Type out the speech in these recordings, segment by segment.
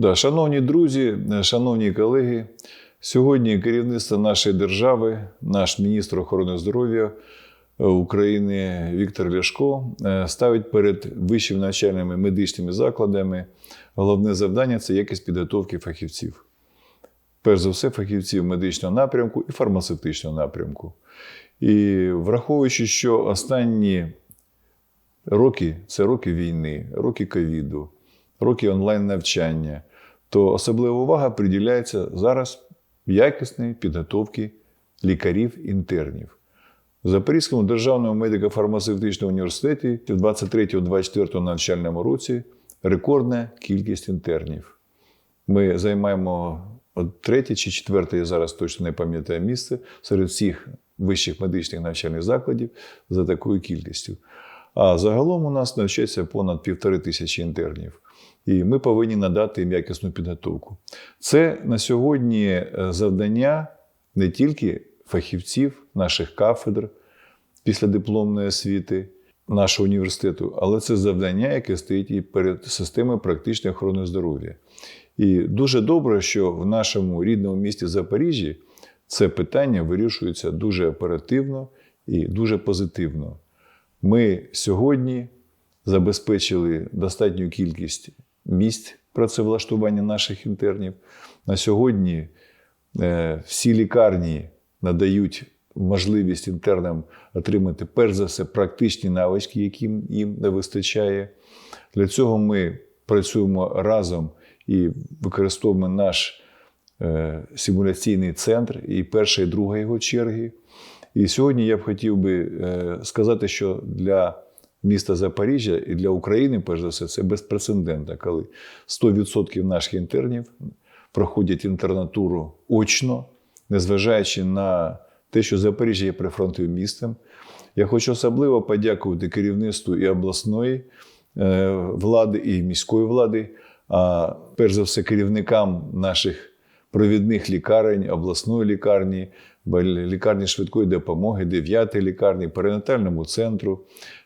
Да, шановні друзі, шановні колеги, сьогодні керівництво нашої держави, наш міністр охорони здоров'я е, України Віктор Ляшко е, ставить перед вищими навчальними медичними закладами головне завдання це якість підготовки фахівців. Перш за все, фахівців медичного напрямку і фармацевтичного напрямку. І враховуючи, що останні роки це роки війни, роки ковіду, роки онлайн-навчання, то особлива увага приділяється зараз якісної підготовки лікарів-інтернів. В Запорізькому державному медико-фармацевтичному університеті в 23-24 навчальному році рекордна кількість інтернів. Ми займаємо третє чи четверте, я зараз точно не пам'ятаю місце серед всіх вищих медичних навчальних закладів за такою кількістю. А загалом у нас навчається понад півтори тисячі інтернів. І ми повинні надати їм якісну підготовку. Це на сьогодні е, завдання не тільки фахівців наших кафедр після дипломної освіти нашого університету, але це завдання, яке стоїть і перед системою практичної охорони здоров'я. І дуже добре, що в нашому рідному місті Запоріжжі це питання вирішується дуже оперативно і дуже позитивно. Ми сьогодні забезпечили достатню кількість місць працевлаштування наших інтернів. На сьогодні е, всі лікарні надають можливість інтернам отримати, перш за все, практичні навички, яким їм не вистачає. Для цього ми працюємо разом і використовуємо наш е, симуляційний центр і перша, і друга його черги. І сьогодні я б хотів би е, сказати, що для міста Запоріжжя і для України, перш за все, це безпрецедентно, коли 100% наших інтернів проходять інтернатуру очно, незважаючи на те, що Запоріжжя є прифронтовим містом. Я хочу особливо подякувати керівництву і обласної е, влади, і міської влади, а перш за все керівникам наших провідних лікарень, обласної лікарні, лікарні швидкої допомоги, 9 лікарні, перинатальному центру,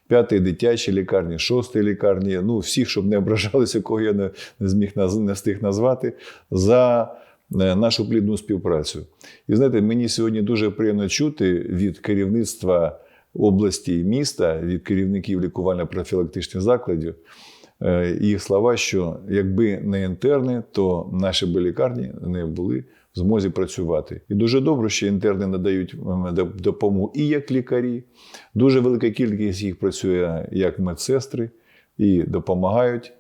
5 дитячій лікарні, 6 лікарні, ну всіх, щоб не ображалися, кого я не, не зміг не встиг назвати, за е, нашу плідну співпрацю. І знаєте, мені сьогодні дуже приємно чути від керівництва області і міста, від керівників лікувально-профілактичних закладів, їх слова, що якби не інтерни, то наші б лікарні не були в змозі працювати. І дуже добре, що інтерни надають допомогу і як лікарі. Дуже велика кількість їх працює як медсестри і допомагають.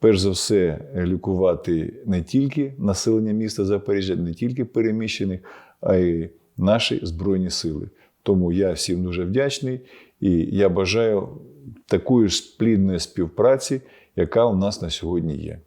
Перш за все, лікувати не тільки населення міста Запоріжжя, не тільки переміщених, а й наші Збройні Сили. Тому я всім дуже вдячний і я бажаю такої ж плідної співпраці, яка у нас на сьогодні є.